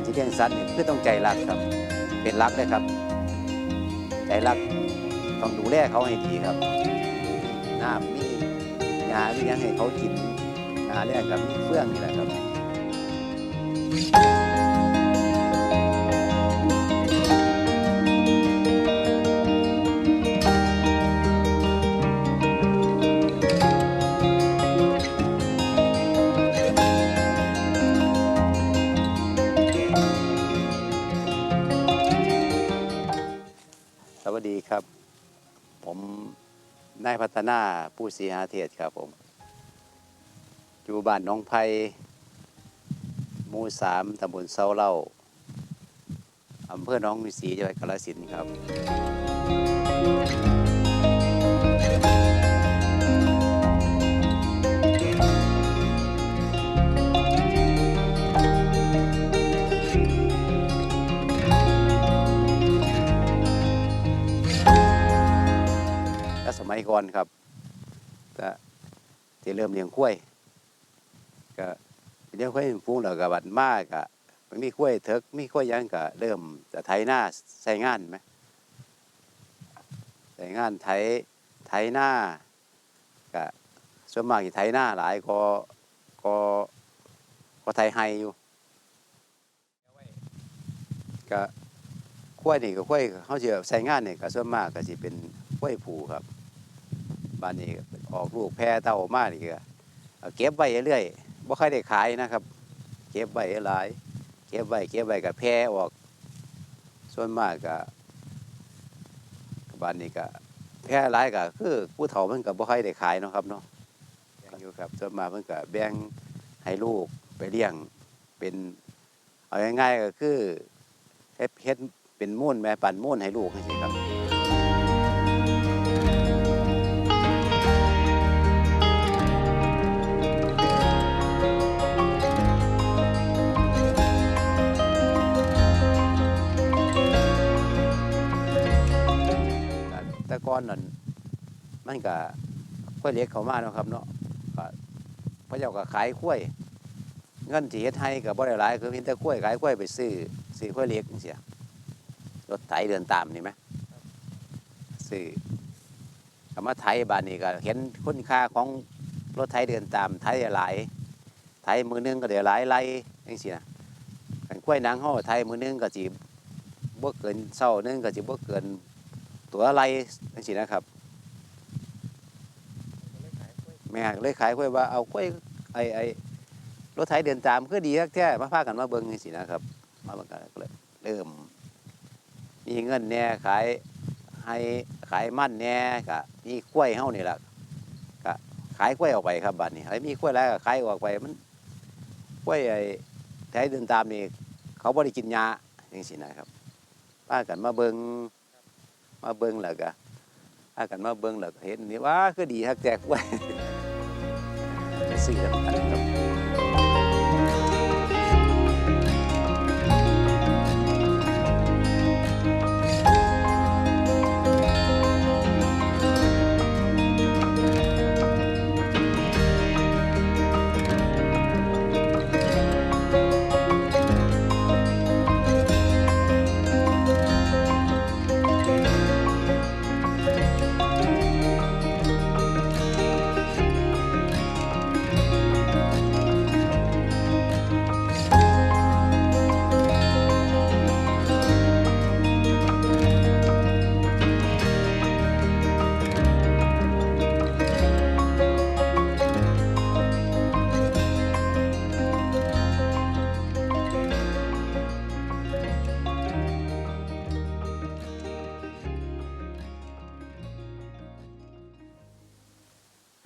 การที่เลี้ยงสัตว์นี่ยคือต้องใจรักครับ เป็นรักนะครับ ใจรักต้องดูแลเขาให้ดีครับน้ำมียาที่ยังให้เขากินหาแรกกับมีเฟื่องนี่แหละครับ พัฒนาผู้สีหาเทศครับผม อยู่บ้านน้องไผ่หมู่สามตำบลเซาเล่าอำเภอหน้องมีสีจังหวัดกาฬสินธุ์ครับ อนครับก็ที่เริ่มเลี้ยงกล้วยก็เลี้ยงกล้วยฟุ้งแล้วก็บัดมากก็มีกล้วยเถิกมีกล้วยยังก็เริ่มจะไถหน้าใส่งานไหมใส่งานไถไถหน้าก็ส่วนมากที่ไถหน้าหลายก็ก็ก็ไถไฮอยู่ก็กล้วยนี่ก็กล้วยเขาจะใส่งานนี่ก็ส่วนมากก็สิเป็นกล้วยผูครับ บ้านนี้ออกลูกแพร่เต่าออกมานี่ก็เอาเก็บไว้เรื่อยๆบ่ค่อยได้ขายนะครับ เก็บไว้หลาย เก็บไว้เก็บไว้กับแพร่ออก ส่วนมากก็บ้านนี้ก็แพร่หลายก็คือผู้เฒ่ามันก็บ่ค่อยได้ขายเนาะครับเนาะอยู่ครับส่วนมากมันก็แบ่งให้ลูกไปเลี้ยงเป็นเอาง่ายๆก็คือเฮ็ดเฮ็ดเป็นมูลแม่ปั่นมูลให้ลูกจังซี่ครับ ก่อนนั่นมันก็กล้วยเล็กเขามาเนาะครับ เนาะก็พระเจ้าก็ขายกล้วยเงินที่เฮ็ดให้ก็บ่ได้หลายคือเพียงแต่กล้วยขายกล้วยไปซื้อซื้อกล้วยเล็กจังซี่รถไถเดินตามนี่ไหมซื้อก็มาไถบ้านนี้ก็เห็นคุณค่าของรถไถเดินตามไถได้หลายไถมือหนึงก็ได้หลายไร่จังซี่นะกันกล้วยนางเฮาไถมือหนึงก็สิบ่เกินเช้าหนึงก็สิบ่เกิน ตัวอะไรจังซี่นะครับ แม่เลยขายกล้วยว่าเอากล้วยไอ้ไอ้รถไถเดินตามคือดีแท้ๆมาพากันมาเบิ่งจังซี่นะครับ มาเบิ่งกันก็เลยเริ่ม มีเงินแน่ขายให้ขายมันแน่ก็มีกล้วยเฮานี่ล่ะก็ขายกล้วยออกไปครับบัดนี้ไอ้มีกล้วยแล้วก็ขายออกไปมันกล้วยไอ้ไถเดินตามนี่เขาบ่ได้กินยาจังซี่นะครับพากันมาเบิ่ง มาเบิ้งแล้วก็อากันมาเบิ้งแล้วก็เห็นนี่ว่าคือดีฮักแจกไว้จะซื้อแล้วกันครับ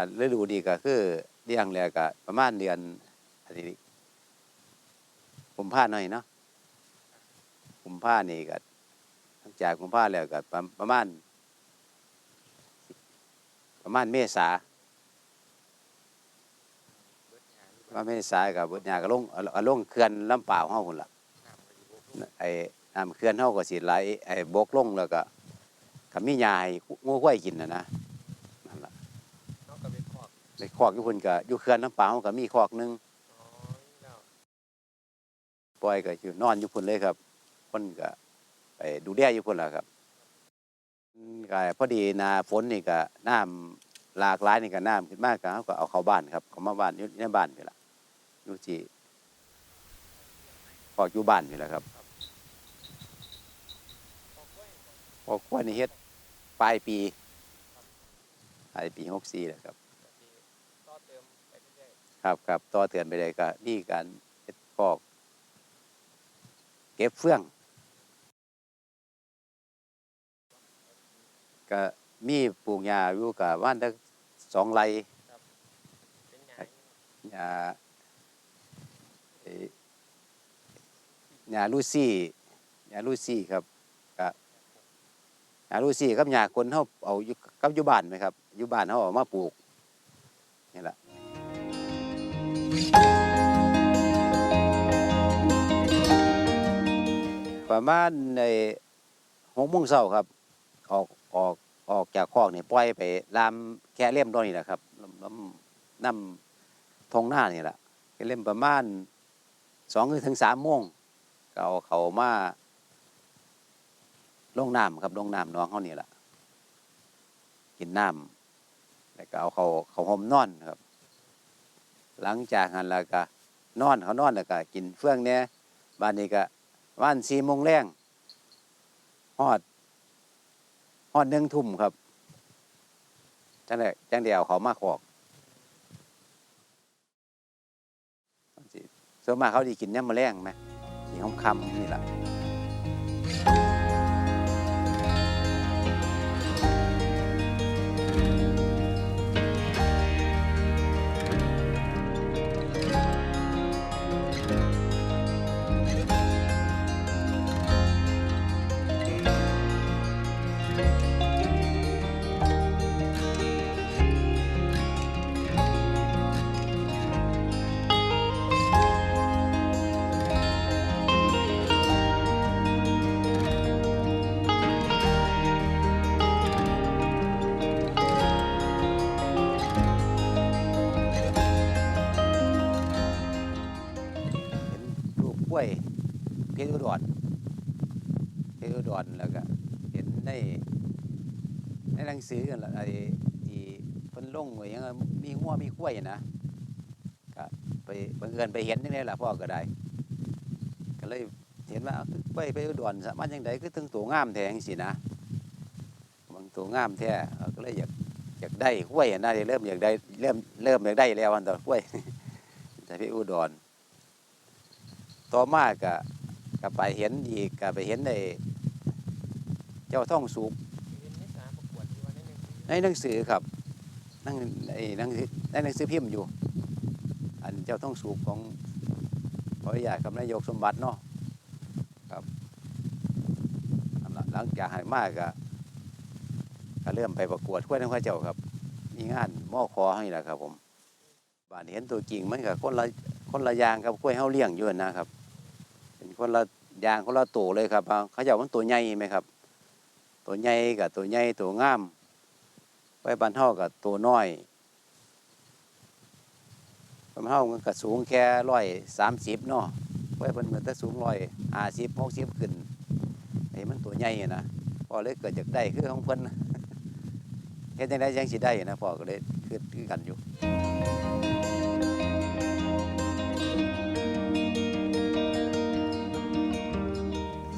การฤดูนี้ก็คือเลี้ยงแล้วก็ประมาณเดือนอันนี้กุมภาหน่อยเนาะกุมภานี่ก็หลังจากกุมภาแล้วก็ประประมาณ ประมาณเมษาประมาณเมษากับเบิดหญ้าก็ลงเอาเอาลงเขื่อนลำเปล่าวเฮาพุ่นล่ะไอ้น้ำเขื่อนเฮาก็สิไหลไอ้บกลงแล้วก็ก็มีหญ้าให้งูควายกินน่ะนะนั่นล่ะ เขาก็เป็นคอก ในคอกอยู่พุ่นก็อยู่เขื่อนน้ำเปล่าก็มีคอกหนึงปล่อยก็อยู่นอนอยู่พุ่นเลยครับคนก็ไปดูแลอยู่พุ่นล่ะครับก็พอดีนาฝนนี่ก็น้ำหลากหลายนี่ก็น้ำขึ้นมากก็เขาก็เอาเข้าบ้านครับเขามาบ้านอยู่ในบ้านนี่ละอยู่ที่พอกอยู่บ้านนี่แหละครับพอกล้วยนี่เฮ็ดปลายปีปลายปีหกสี่แหละครับ ต่อเติมไปเรื่อย ครับครับต่อเตือนไปเลยก็นี่การเฮ็ดคอก เก็บเฟื่องก็มีปลูกหญ้าอยู่กับว่านทั้งสองไร่ๆเป็นไงหญ้าเอ่อหญ้าลูซี่หญ้าลูซี่ครับก็หญ้าลูซี่กับหญ้าคนเฮาเอาอยู่กับอยู่บ้านไหมครับอยู่บ้านเฮาเอามาปลูกนี่ล่ะ ประมาณในหกโมงเช้าครับ ออกออกออกจากคอกนี่ปล่อยไปลามแค่เล่มตรงนี้แหละครับลำลำน้ำทงหน้านี่แหละแค่เล่มประมาณสองถึงสามโมงก็เอาเขามาลงน้ำครับลงน้ำน้องเขานี่แหละกินน้ำแล้วก็เอาเขาเขาห่มนอนครับ หลังจากนั้นแล้วก็นอนเขานอนแล้วก็กินเฟื่องเนี่ยบ้านนี้ก็วันสี่โมงแรงฮอดฮอดหนึ่งทุ่มครับจังไดจังเดียวเขามาขอกส่วนมากเขาดีกินเนี่ยมาแรงไหมนี่ห้องคำนี่แหละ กล้วยเพชรอุดรเพชรอุดรแล้วก็เห็นในในหนังสือกันละไอ้ที่เพิ่นลงไว้ยังว่ามีงัวมีกล้วยนะก็ไปบังเอิญไปเห็นนี่แหละพ่อก็ได้ ก็เลยเห็นว่าเอาคือกล้วยเพชรอุดรสามารถยังไดคือถึงตัวงามแท้งซี่นะบางตัวงามแท้ก็เลยอยากอยากได้กล้วยนะเริ่มอยากได้เริ่มเริ่มอยากได้แล้วอันต่อกล้วยแต่พชรอุดร ต่อมาก็ก็ไปเห็นอีกก็ไปเห็นในเจ้าท่องสูบเห็นในสนามประกวดที่ว่าในหนึ่งในหนังสือครับนั่งในหนังสือในหนังสือพิมพ์อยู่ อันเจ้าท่องสูบของขออนุญาตกับนายกสมบัติเนาะครับอันละหลังจากหายมากก็ก็เริ่มไปประกวดขั้วยน้ำข้าเจ้าครับ มีงานมอคอให้แหละครับผมบ้านเห็นตัวจริงมันกับคนละคนละอย่างกับกล้วยเฮาเลี้ยงอยู่นะครับเป็น คนละอย่างคนละตัวเลยครับเขาจ้ามันตัวใหญ่ไหมครับ ตัวใหญ่กับตัวใหญ่ตัวงามไว้บ้านเฮากับตัวน้อยบ้านเฮามันก็สูงแค่ร้อยสามสิบเนาะไว้เพิ่นมันถ้าสูงร้อยห้าสิบหกสิบขึ้นไอ้มันตัวใหญ่นะพอเลยเกิดจากได้คือของเพิ่นเฮ็ดจังไดจังสิได้นะพ่อก็เลยคือกันอยู่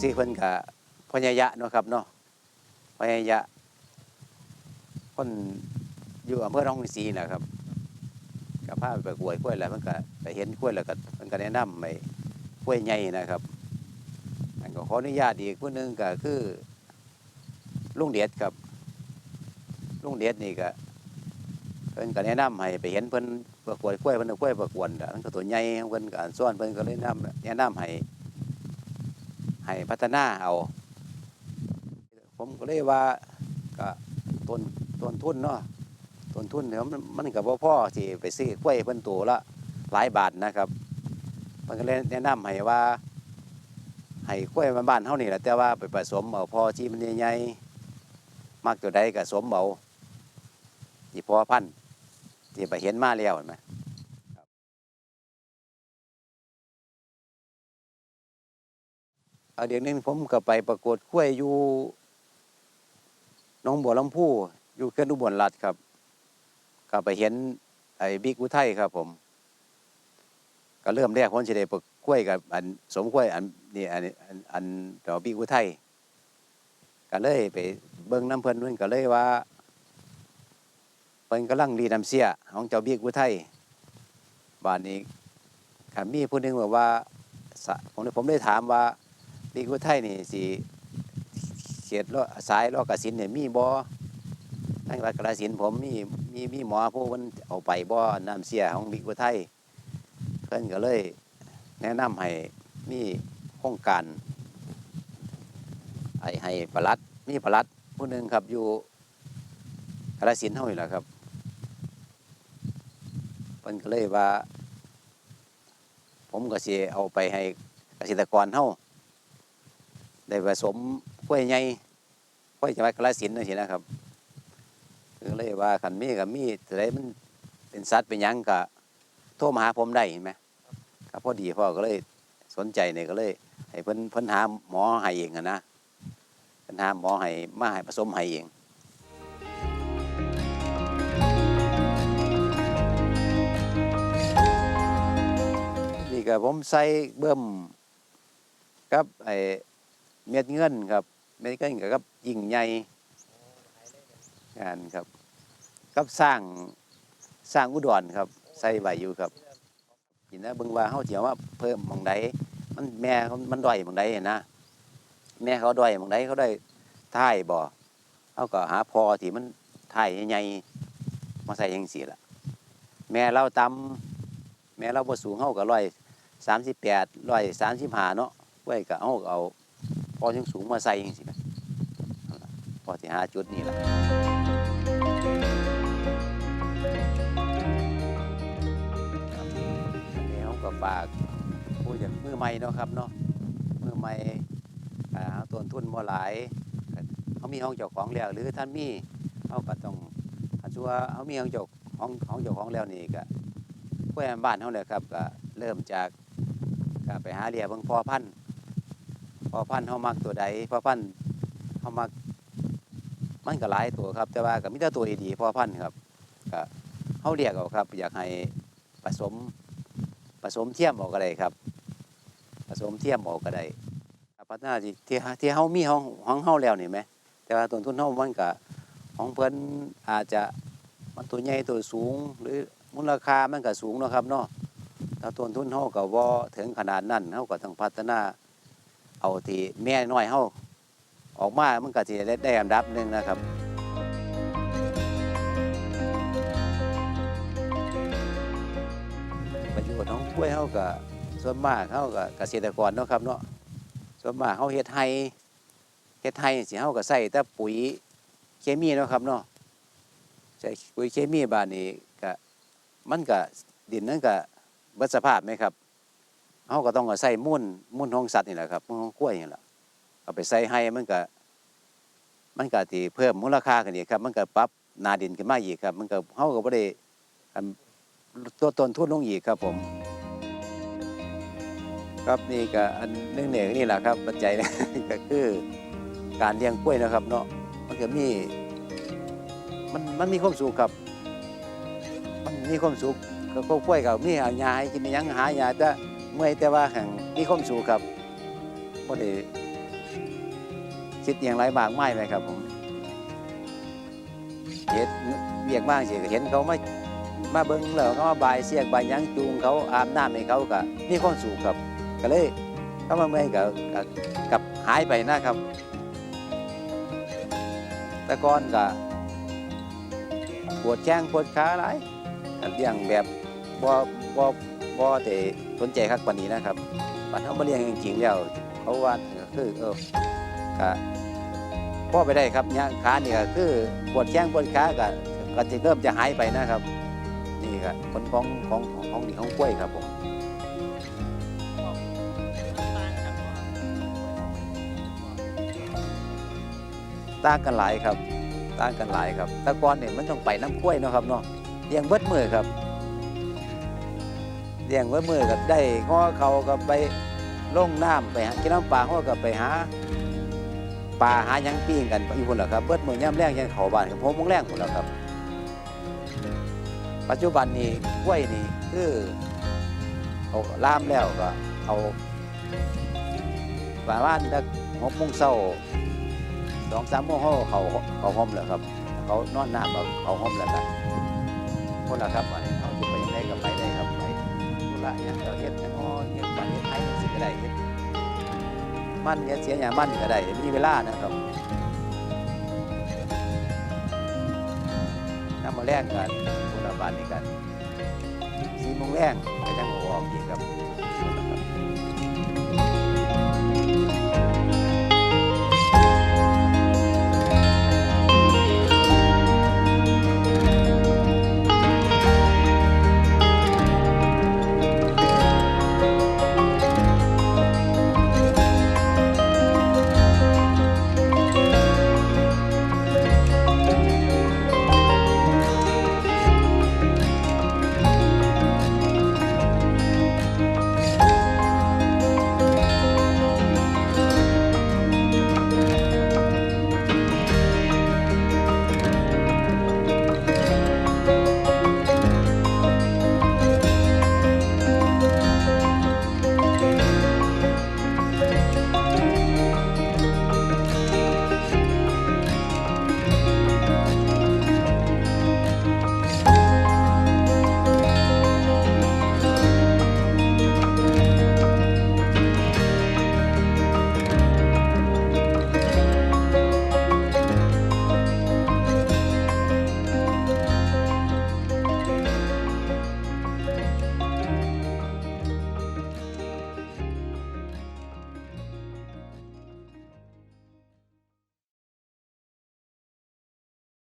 สิเพิ่นกะพญายะเนาะครับเนาะพญายะคนอยู่อำเภอหนองศรีนะครับก็พาไปประกวดกล้วยแล้วมันก็ไปเห็นกล้วยแล้วก็มันก็แนะนำไปกล้วยใหญ่นะครับอันก็ขออนุญาตอีกผู้นึงก็คือลุงเดชครับลุงเดชนี่ก็เพิ่นก็แนะนำให้ไปเห็นเพิ่นประกวดกล้วยเพิ่นเอากล้วยประกวดแล้วมันก็ตัวใหญ่เพิ่นก็อ่านสอนเพิ่นก็เลยนำแนะนำให้ ให้พัฒนาเอา ผมก็เลยว่าก็ต้นต้นทุนเนาะต้นทุนเนี่ยมันมันกับพ่อที่ไปซื้อกล้วยเพิ่นตัวละหลายบาทนะครับมันก็เลยแนะนำให้ว่าให้กล้วยบ้านๆเฮานี่แหละแต่ว่าไปผสมเอาพอที่มันใหญ่ๆมักตัวใดก็สมเอาที่พอพันธุ์ที่ไปเห็นมาแล้วเห็นไหม เอดี๋ยวนึงผมก็ไปประกวดกล้วยอยู่หน้องบัวลำพูอยู่เขื่อนอุบลรัฐครับก็ไปเห็นไอ้บิ๊กอุทัยครับ ผม ก็เริ่มแรกผมจะได้ประกล้วยกับอันสมกล้วยอันนี่อันอันอันดอกบิ๊กอุทัยก็เลยไปเบิ่งน้ำเพลินเพิ่นก็เลยว่าเพิ่นกำลังรีน้ำเสียของเจ้าบิ๊กอุทัยบ้านนี้ค่ะมีผู้หนึงบอกว่าสะผมผมได้ถามว่า บิ๊กอุทัยนี่สิเขตล้อสายล้อกสินเนี่ยมีบ่ทางวักระสินผมมีมีมีหมอผู้มันเอาไปบ่น้ำเสียของบิ๊กอุทัยเพิ่อนก็เลย แนะนำให้มีโครงการให้ให้ประหลัดมีประหลัดผู้หนึ่งครับอยู่กาฬสินธุ์เฮานี่แหละครับเพิ่นก็เลยว่า ผมก็สิเอาไปให้เกษตรกรเฮา ได้ผสมกล้วยใหญ่กล้วยจังหวัดกาฬสินธุ์จังซี่นะครับก็เลยว่าคันมีก็มีแต่ใดมันเป็นสัตว์เป็นยังก็โทรมาหาผมได้เห็นไหมครับพอดีพ่อก็เลยสนใจเนี่ยก็เลย ให้เพิ่นเพิ่นหาหมอให้เองอะนะเพิ่นหาหมอให้มาให้ผสมให้เองนี่ก็ผมใส่เบิ่มกับไอ เม็ดเงินครับ เม็ดเงินกับยิ่งใหญ่โอ้หายเลยเนี่ยงานครับกับสร้างสร้างอุดรครับ ใส่ไว้อยู่ครับกินนะเบิ่งว่าเฮาสิเอาว่าเพิ่มมองใดมันแม่เขามันด้อยมองใดเห็นนะแม่เขาด้อยมองใดเขาได้ท้ายบ่เฮาก็หาพอที่มันท้ายใหญ่มาใส่จังซี่ล่ะ แม่เราต่ำแม่เราบ่สูงเฮาก็138 135เนาะไว้ก็เฮาก็เอา พอสูงมาใส่จังซี่นะนั่นล่หาจุดนี้ล่ะครับอันนี้เขาก็ฝากผู้อย่างมือใหม่เนาะครับเนาะมือใหม่อ่าต้นทุนบ่หลายเขามีห้องเจ้าของแล้ว หรือท่านมีเขาก็ต้องถ้าชัวเขามีห้องเจ้าของของเจ้าของแล้วนี่ก็กล้วยบ้านเขาเลยครับก็เริ่มจากก็ไปหาเรียเบิ่งพอพันธุ์ พอพันธุ์เขามักตัวใดพอพันธุ์เขามักมันก็หลายตัวครับ แต่ว่าก็มีแต่ตัวดีๆพอพันธุ์ครับก็เขาเรียกเอาครับ อยากให้ผสมผสมเทียมออกก็ได้ครับ ผสมเทียมออกก็ได้พัฒนาที่ที่ที่เฮามีของของเฮาแล้วนี่ไหมแต่ว่าต้นทุนเฮามันก็ของเพิ่นอาจจะมันตัวใหญ่ตัวสูง หรือมูลค่ามันก็สูงนะครับเนาะถ้าต้นทุนเฮาก็บ่ถึงขนาดนั้นเฮาก็ต้องพัฒนา เอาที่แม่น้อยเฮาออกมามันก็สิได้ได้อันดับหนึงนะครับประโยชน์ของกล้วยเฮาก็ส่วนมากเฮาก็เกษตรกรเนาะครับเนาะส่วนมากเฮาเฮ็ดไร่เฮ็ดไร่สิเฮาก็ใส่แต่ปุ๋ยเคมีเนาะครับเนาะใช้ปุ๋ยเคมีบาดนี้ก็มันก็ดินนั้นก็เบิดสภาพไหมครับ เฮาก็ต้องใส่มูลมูลของสัตว์นี่แหละครับมูลของกล้วยนี่แหละเอาไปใส่ให้มันก็มันก็สิเพิ่มมูลค่าขึ้นอีกครับ มันก็ปรับนาดินขึ้นมาอีกครับ มันก็เฮาก็บ่ได้ตัวตนทุนลงอีกครับผม ครับนี่ก็อันหนึงเหนี่ยนี่แหละครับปัจจัยก็คือการเลี้ยงกล้วยนะครับ เนาะมันก็มีมันมันมีความสุขครับ มันมีความสุขก็กล้วยกับมีหายาให้กินอิหยังหายาแต่ เมื่อยแต่ว่าแห่งมีความสุขครับบ่ได้คิดอย่างไรมากไม่ไหมครับผมเฮ็ดเวียกบ้างสิเห็นเขามามาเบิ่งแล้วก็มาบายเสียกบายยังจูงเขาอาบน้ำให้เขาก็มีความสุขครับ ก็เลยก็มาเมื่อยก็ก็กับหายไปนะครับ แต่ก่อนก็ปวดแข้งปวดขาหลายก็เลี้ยงแบบบ่บ่ บ่ได้สนใจคักปานนี้นะครับบัดเฮามาเลี้ยงจริงๆแล้วเขาว่าก็คือเออก็พอไปได้ครับย่างขานี่ก็คือปวดแข้งปวดขาก็ก็จะเริ่มจะหายไปนะครับ นี่ครับผลของของของของดีของกล้วยครับผมต่างกันหลายครับต่างกันหลายครับต่ก่อนเนี่ยมันต้องไปน้ำกล้วยเนาะครับเนาะเลี้ยงเบิดมือครับ เลี้ยงเบิดมือก็ได้งอเขาก็ไปลงน้ำไปหากินน้ำปลาเขาก็ไปหาปลาหายังปิ้งกันอยู่พุ่นแหละครับเบิดมือย่ำแรงยังเขาบ้านกับผมมงแรงหมดแล้วครับ ปัจจุบันนี้กล้วยนี่คือเอาล่ามแล้วก็เอาประมาณสักหกโมงเช้าสองสามโมงเขาเขาเขาห้อมแล้วครับ เขานอนน้ำเอาเขาห้อมแล้วกันคนละครับไปเธุระอย่างเราเฮ็ดอย่างอ้อเฮ็ดบ้านเฮ็ดไทยสิก็ได้เฮ็ดมันเฮ็ดเสียอย่างมันก็ได้มีเวลานะครับน้ำมาแรงกันคนละบานนี่กันสีมงแรงก็ยังบ่ออกอีกครับ